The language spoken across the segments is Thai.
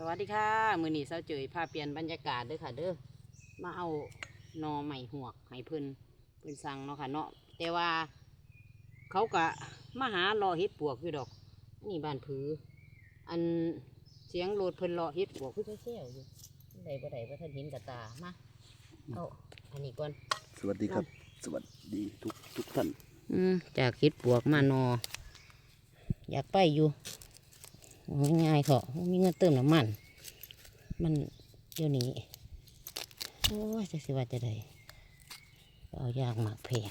สวัสดีค่ะมือนี้เสาเจยพาเปลี่ยนบรรยากาศเด้อค่ะ เด้อมาเอาหนอใหม่หวกให้เพิ่นเพิ่นสั่งเนาะค่ะเนาะแต่ว่า เขากะมาหารอเฮ็ดปวกอยู่ดอก นี่บ้านผือ อันเสียงโหลดเพิ่นรอเฮ็ดปวกคือเซี่ยวๆอยู่ได้บ่ได้บ่ท่านเห็นกับตามาเอาอันนี้ก่อนสวัสดีครับ สวัสดีทุกทุกท่านอืมจากเฮ็ดปวกมานอ อยากไปอยู่เอา ง่ายๆเถอะมีเงินเติมน้ำมัน มันเดี๋ยวนี้ โอ้ยจะสิว่าจะได้เอายากหมากแพง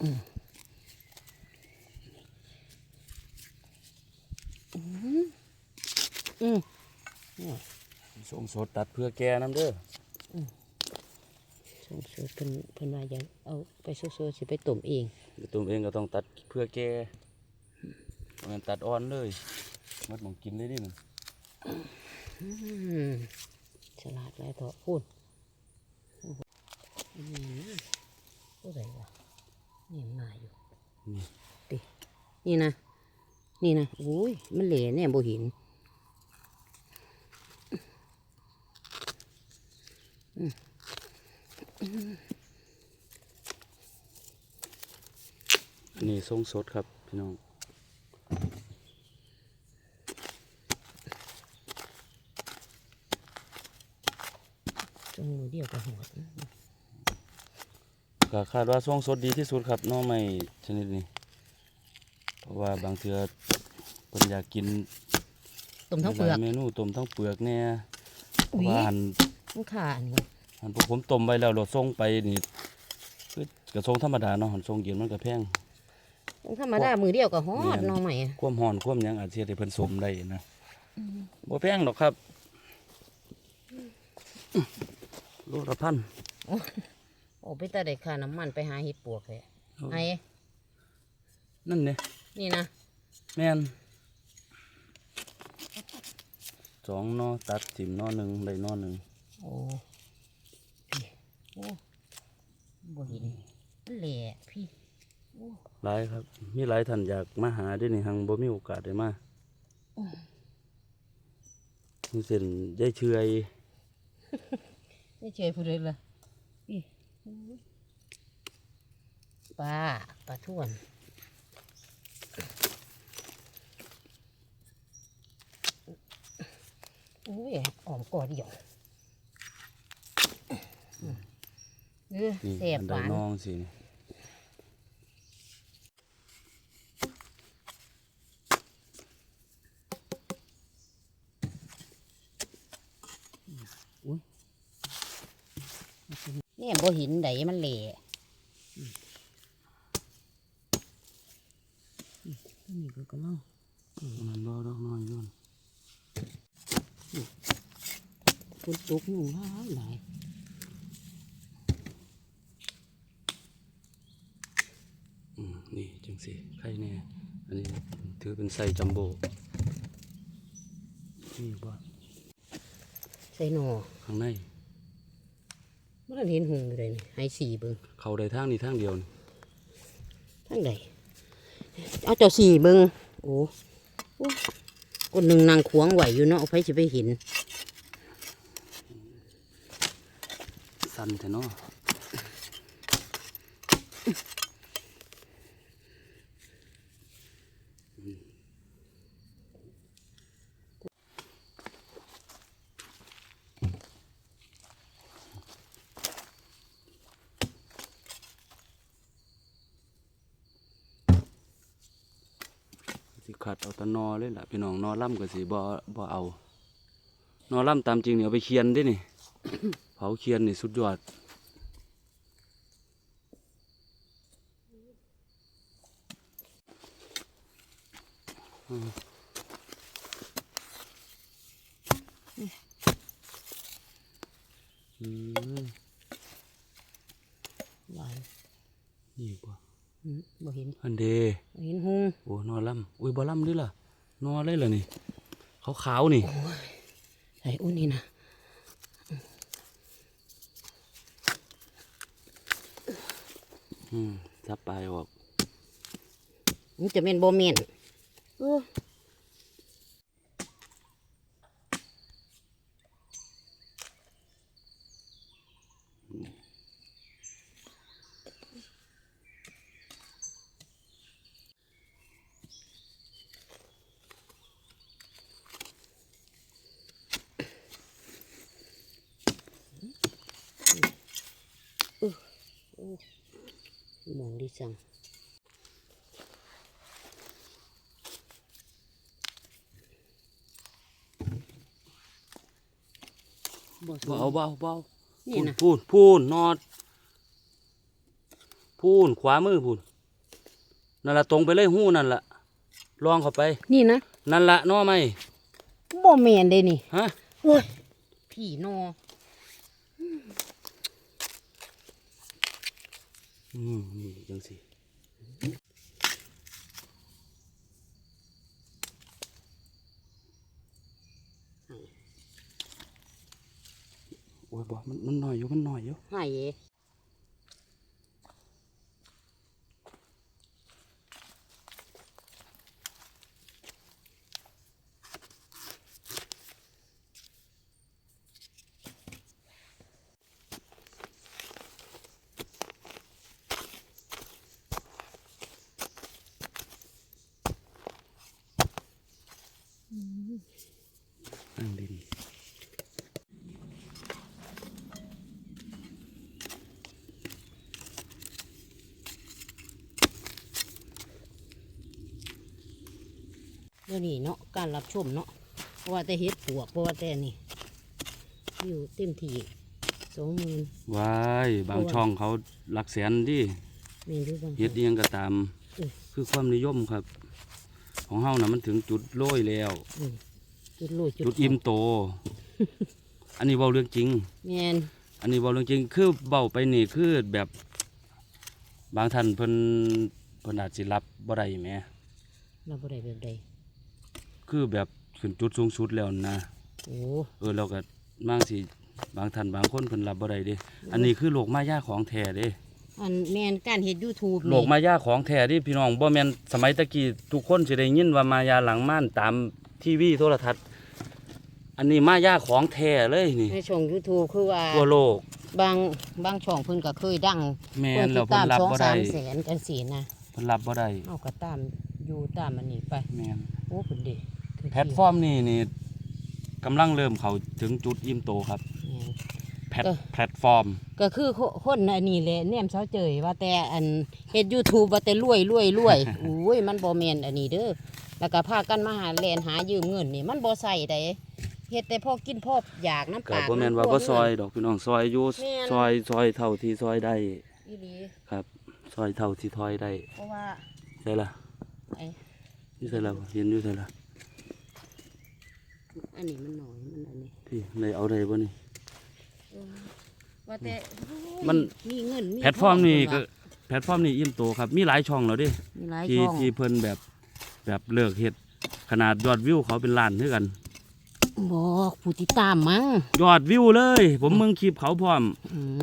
อืมอืมอืมส่งสดตัดเพื่อแกน้ำเด้อสงสัยเพิ่นเพิ่นว่าอยากเอาไปโซ่ๆสิไปต้มเอง ตัวเองก็ต้องตัดเพื่อแกมันตัดอ่อนเลยมันมองกินเลยดิมันอืมฉลาดแล้วเถอะพูดอืมผู้ใดวะนี่มันมาอยู่นี่ตินี่นะ นี่นะอุ้ยมันเหล่แน่บ่เห็นอั นนี้ส่งสดครับพี่น้องจงมือเดียวกับหัวดก็คาดว่าส่งสดดีที่สุดครับหน้อไม้ชนิดนี้ เพราะว่าบางเทือเพิ่นอยากกินต้มทั้งเปลือกหลายเมนูต้มทั้งเปลือกเนี่ยเพอุ๊ราะยว่าหันมันขาดนี่หันพวกผมต้มไว้แล้วเราส่งไปนี่คือกระทรงธรรมดาเนาะหันส่งเย็นมันก็แพงต้อง ธรรมดามือเดียวกับฮอดแม่นหน้องใหม่อะความห่อนความหยังอาจจะเฮ็ดให้เพิ่นสมได้นะบ่แพงหรอกครับโลละพันโอ้ไปแต่ได้ค่าน้ำมันไปหาเห็ดปวกเลยไอ้นั่นเนี่ยนี่นะแม่นสองหนอตัดสิมหนอหนึ่งได้หนอหนึ่งโอ้นี่โอ้บ่เห็นมันแหล่พี่ หลายครับ มีหลายท่านอยากมาหาด้วยนี่หังบ่มีโอกาสได้มามีเส้นได้เชื่อยไม่เจอผู้ใดเลยนี่ปลาปลาท่วนอุ้ยอ่อมกอดเดียวเออนี่เสียบอันหใดวานน้องสิ นี่เนี่ยบ่หินไดมันเหล่นี่ก็กำลังมันบ่ดอกน้อยย้อนฝนตกอยู่หลายหลายนี่จังสิไข่แน่ อันนี้ถือเป็นไส้จัมโบ้นี่บ่ใส่หนอข้างใน มันเห็นหงอยู่เลยนี่ให้สี่เบิ่งเข้าได้ทางนี้ทางเดียวนี่ทั้งใดเอาเจ้าสี่เบิ่งโอ้โอ้คนหนึ่งนางขวางไหวอยู่เนาะเอาไปจะไปเห็นสั่นแท้เนาะ ขัดเอาแตะนอเลยล่ะพี่น้องนอล่ำก็สิบ่บ่เอา นอล่ำตามจริงเนี่ยเอาไปเคียนเด้นี่ เผาเคียนนี่สุดยอดอืมหวานนี่กว่าอืม บ่เห็นอันเดบ่เห็นหงโอ้นอล่ำอุ้ยบ่ล่ำดิล่ะนอเลยเหรอนี่ขาวขาวๆนี่ใส่อุ้นนี่นะอืมจับปลายออกมันจะเป็นบ่เม่นเออ หมองดิสั่งบ่สเบาวยเบาเบานี่นะพูนพูนนอด พูนขวามือพูนนั่นละตรงไปเลยหู้นั่นละลองเข้าไป นี่นะ นั่นละนอไหมบ่แม่นเด้นี่ฮะโอ้ยพี่นอ อืมนี่จังสิโอ้ยบอกมันมันหน่อยอยู่มันหน่อยอยู่ให้เอ นั่งดินเดี๋ยวนี้เนาะการรับชมเนาะเพราะว่าแต่เฮ็ดปวกเพราะว่าแต่นี่ อยู่เต็มที่สองหมื่นว้ายบางโอ้ยช่องเขาหลักแสนดิเมนดูบ้างเฮ็ดเอียงก็ตามอืมคือความนิยมครับ ของเฮานะมันถึงจุดโรยแล้วอืม จุดโลจุดอิ่มโต อันนี้เว้าเรื่องจริง แมนอันนี้เว้าเรื่องจริง คือเบ้าไปนี่คือแบบบางท่านเพิ่นเพิ่นอาจสิรับบ่ได้แหมเราบ่ได้แบบใดคือแบบขึ้นจุดสูงสุดแล้วนะ โอ้เออเราก็บางสิบางท่านบางคนเพิ่นรับบ่ได้เด้ อันนี้คือโลกมายาของแท้เด้อันแมนการเฮ็ด YouTube โลกมายาของแท้ที่พี่น้องบ่แม่นสมัยตะกี้ทุกคนสิได้ยินว่ามายาหลังม่านตาม ทีวีโทรทัศน์ อันนี้มายาของแท้เลยนี่ในช่อง YouTube คือว่าทั่วโลก บางบางช่องเพิ่นก็เคยดังแม่เพิ่นนแล้ติวดเพิ่ตานมรับสองบ่สาได้มแสนจังซี่นะเพิ่นรับบ่ได้เฮาก็ตามอยู่ตามอันนี้ไปแม่นโอ้เพิ่นเด้คือแพลตฟอร์มนี่นี่กำลังเริ่มเข้าถึงจุดอิ่มโตครับแม่นแพลตเออแพลตฟอร์ม ก็คือคคนอันนี้แหละแนมเสาเจยว่าแต่อันเฮ็ด YouTube ว่าแต่รวยรวยรวยอุ้ยมันบ่แม่นอันนี้เด้อ แล้วก็พากันมาหาแลนหายืมเงินนี่มันบ่ใส่ได้เฮ็ดแต่พอกินพออยากน้ำก็ปากบ่แม่นว่าำบ่ครัซอยดอกพี่น้องซอยอยู่แม่น ซอยซอยเท่าที่ซอยได้อีหลีครับซอยเท่าที่ซอยได้เพราะว่า ใช่ล่ะไอ้ นี่ใช่ล่ะเห็นอยู่ใช่ล่ะอันนี้มันน้อยมันอันนี้พี่เลยเอาได้บ่นี่เออว่าแต่โอ้ยมัน มีเงินมีแพลตฟอร์มนี่ทก็งแพลตฟอร์มนี่อิ่มโตครับมีหลายช่องแล้วเดิมีหลายที่ช่องที่เพิ่นแบบ แบบเลิกเฮ็ดขนาดยอดวิวเขาเป็นล้านคือกันบอกผู้ติดตามมั้งยอดวิวเลย ผมมึงคลิปเขาพร้อมอืม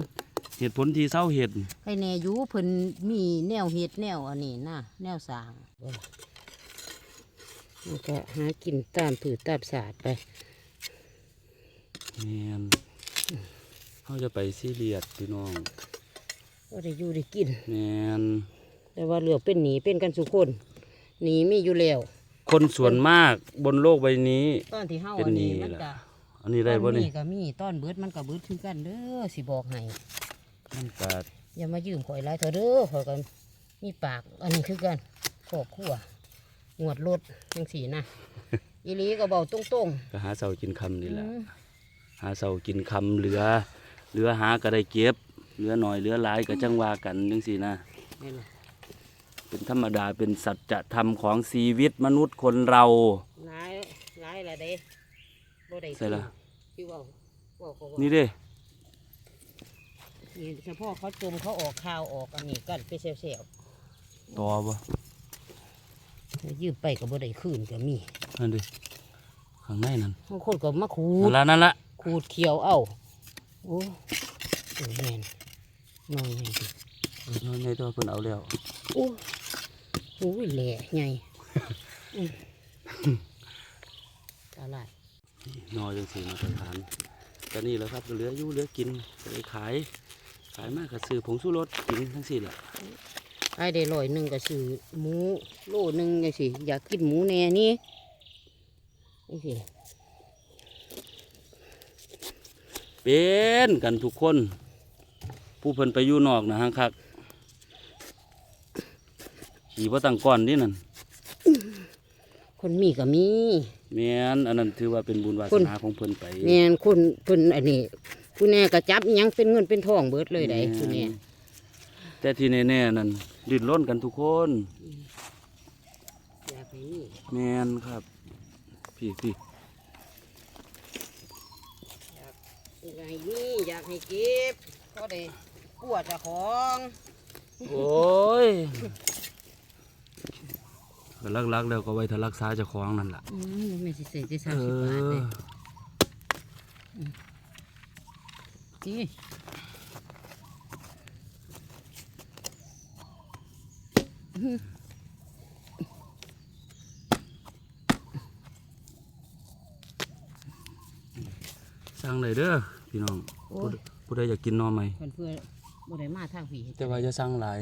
เหตุผลที่เศร้าเฮ็ดใครแน่อยู่เพิ่นมีแนวเฮ็ดแนวอันนี้นะแนวสร้างมันก็หากินตามผือตามศาสตร์ไปแม่นเขาจะไปซีเรียสพี่น้องก็ได้อยู่ได้กินแม่นแต่ว่าเหลือเป็นหนีเป็นกันสุคน หนีมีอยู่แล้วคนส่วนมากบนโลกใบนี้ ตอนที่เฮาเป็นอันนี้หนี้มันล่ะ ก็อันนี้ได้บ่ตอนนี่ก็มีตอนเบิดมันก็เบิดคือกันเด้อสิบอกให้มันก็อย่ามายืมข่อยหลายเถอะเด้อข่อยก็มีปากอันนี้คือกันขอบขัวงวดรถจังสีนะ อีหลีก็เบาตรงก็หาเสากินคำๆนี่แหละ อืมหาเสากินคำเหลือ เหลือหาก็ได้เก็บ เหลือหน่อยเหลือหลายก็จังว่ากันจังซี่นะ นี่ล่ะ เป็นธรรมดาเป็นสัจธรรมของชีวิตมนุษย์คนเราหลายหลายละเด้บ่ได้ใส่ละคือเว่าเว่าเขาว่านี่เด้นี่เฉพาะเขาจมเขาออกข่าวออกอันนี้กันไปเซลต่อบ่ๆยืมไปก็บ่ได้คืนก็มีนั่นเด้ข้างในนั่นบางคนก็มาขูนั่ดนละนั่นละขูดเขียวเอาโอ้โอ้แม่นน้อยใหญ่ดิน้อยในตัวเพิ่นเอาแล้วโอ้ โหแหล่ใหญ่อืมตลาดน้อยจังซี่มาตรฐานก็นี่แหล้วครับก็เหลืออยู่เหลือกินก็เลยขาย ขายมากก็ซื้อผงชูรสกินทั้งสิ้นล่ะขายได้ร้อยหนึ่งก็ซื้อหมูโลหนึ่งจังสิอยากกินหมูแน่นี่นี่สิเป็นกันทุกคน ผู้เพิ่นไปอยู่นอกนะฮะครับ ตีบ่ตั้งก้อนนี่นั่นคนมีก็มีแม่นอันนั้นถือว่าเป็นบุญวาคุสณนาของเพิ่นไปแม่นคนเพิ่นอันนี้ผู้แน่ก็จับอิหยังเป็นเงินเป็นทองเบิดเลยได้ผู้แน่แต่ที่แน่ๆนั่นดิ้นรนกันทุกคนอยากให้มีแม่นครับ พี่พี่อยากให้มีอยากให้เก็บก็ได้กลัวเจ้าของ โอ้ย ก็ลักๆแล้วก็ไว้ถ้ารักษาเจ้าของนั่นล่ะอืมไม่สิใส่ได้เอสามสิบบาทเลอยนี่สั่งเลยเด้อพี่น้องโอ้ผู้ยใดผู้ใดอยากกินหน่อไหมเพิ่นเพื่อบ่ได้มาทางผีแต่ว่าจะสั่งหลาย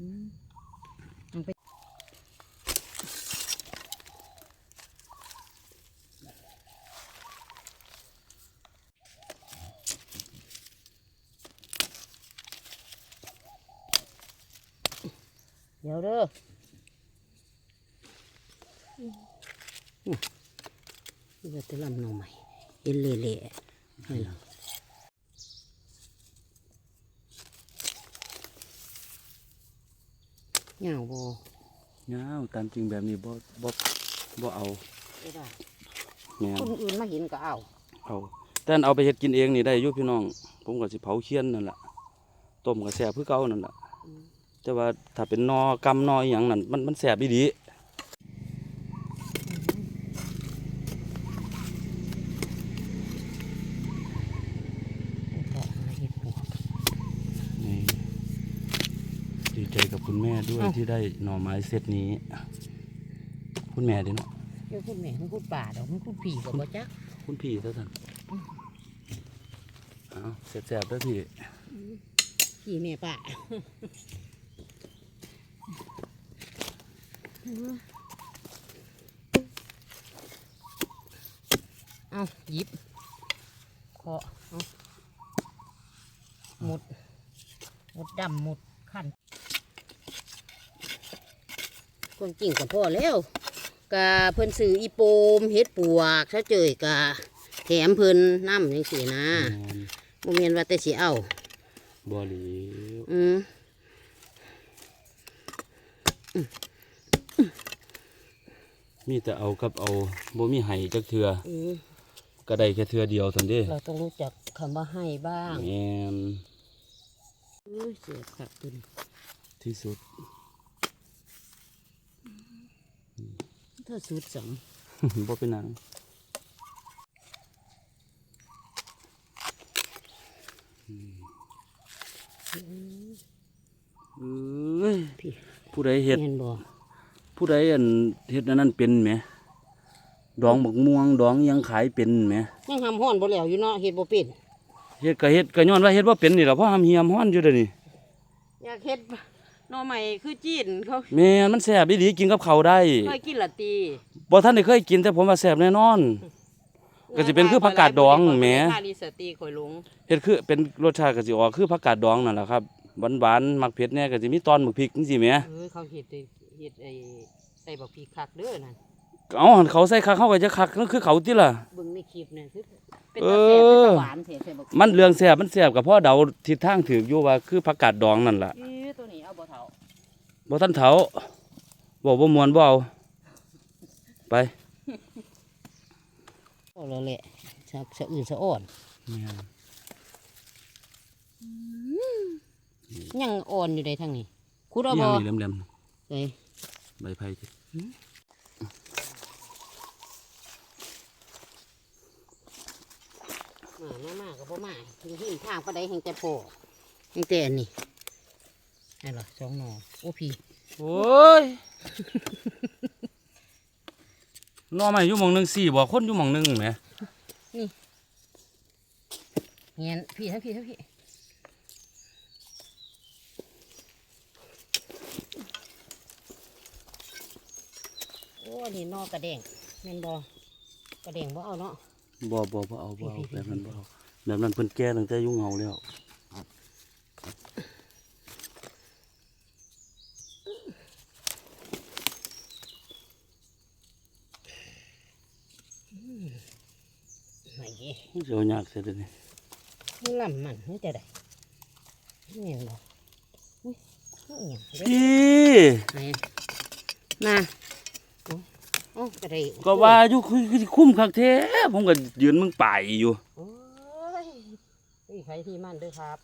อืมต้องไปเดี๋ยวเด้ออืมนี่ก็จะลำหน่อใหม่เอ็นเละๆนี่ล่ะเหงาบ่ยาวตามจริงแบบนี้บ่บ่บ่เอาไม่ได้แม่นคนอื่นมาเห็นก็เอาเอาแต่อันเอาไปเฮ็ดกินเองนี่ได้อยู่พี่น้อง ผมก็สิเผาเคียนนั่นล่ะต้มก็แซ่บคือเก่านั่นล่ะ แต่ว่าถ้าเป็นนอกำนออหยังนั่นมันมันแซ่บอีหลีบอกหาเห็ดปวกนี่ดีใจกับคุณแม่ด้วยเอ้าที่ได้หน่อไม้เซตนี้ คุณแม่เดิเนาะเดี๋ยวคุณแม่คุณคุณป่าดอกคุณคุณผีกับบ่จักคุณพี่ซะท่านเอาแซ่บๆเด้อพี่ผีแม่ป่า เอาหยิบเคาะเอาหมดหมดดำหมดขันคนจริงกับพ่อแล้วกะเพิ่นซื้ออีโปมเฮ็ดปวกซะเจยกะแถมเพิ่นน้ำจังซี่นะแม่นบ่แม่นว่าแต่สิเอาบ่หลีอืม มีแต่เอากับเอาบ่มีไห้จักเทืออืมก็ได้แค่เทือเดียวซั่นเด้เราต้องรู้จักคำว่าให้บ้างแม่นอุ้ยเสียบขัดตุนที่สุดถ้าสุดสมบ่เป็นหนังเอ้ยพี่ผู้ใดเฮ็ดเห็นบ่ ผู้ใดอันเฮ็ดอันนั้นเป็นไหมดองบักม่วงดองอิหยังขายเป็นไหมยังทำห้อนบ่แล้วอยู่เนาะเฮ็ดบ่เป็นเฮ็ดก็เฮ็ดก็ย้อนว่าเฮ็ดบ่เป็นนี่ล่ะเพราะทำเฮียมฮ้อนอยู่เด้อนี่อยากเฮ็ดหน่อใหม่คือจีนเขาแม่นมันแซ่บอีหลีกินกับข้าวได้เคยกินละตีบ่ทันได้เคยกินแต่ผมว่าแซ่บแน่นอน ก็สิเป็นคือผักกาดดองแหมค่าดีสตีข่อยลงเฮ็ดคือเป็นรสชาติก็สิออกคือผักกาดดองนั่นแหละครับหวานๆมักเผ็ดแหน่ก็สิมีตอนหมึกพริกจังซี่แหมเออเขาเฮ็ดได้ เฮ็ดไอ้ใส่บักพริกคักเด้อนั่นเอาหั่นเขาใส่คักเขาก็จะคักนั่นคือเขาติล่ะ เบิ่งในคลิปเนี่ยคือเป็นเอตาแซ่บเป็นอตาหวานแท้ใส่บักพริกมันเรื่องแซ่บมันแซ่บกับพ่อเดาทิศทางถูกอยู่ว่าคือผักกาดดองนั่นล่ะอีตัวนี้เอาบ่เฒ่าบ่ทันเฒ่าบ่บ่ม่วนบ่เอาไปเอาแล้วแหละสะสะอื่นสะอ่อนแม่นยังอ่อนอยู่ได้ทางนี้คุดเอาอีหบ่ยังนี่แหลมเอ้ยๆ ใบไผ่ติมามามาก็บ่มาถึงที่ทางปานใดแห่งแต่โพแห่งแต่อันนี้นั่นเหรอสองหนอโอ้พี่โอ้ยหนอใหม่อยู่หม่องหนึงสี่บ่คนอยู่หม่องหนึงแหมเงี้ยพี่ทั้งพี่ทั้งพี่ อ้นี่นอกกระเด่งแม่นบอกระเด่งบ่เอาเนาะบ่บ่บ่เอาบ่เอาแบบนั้นบ่เอาแบบนั้นเพิ่นแก่ตั้งแต่ยุ่งเฮาแล้วไหนกี่เสียวยากเสียดเนี่ยนลำมันไม่จะได้เนี่ยบ่อุ้ยเนี่ยพี่นะ อ้โอ้ก็ได้ก็ว่าอยู่คือคือสิคุ้มคักแท้ผมก็ยืนมึงป่ายอยู่ โอ้ยนี่ใครที่มันเด้วยครับ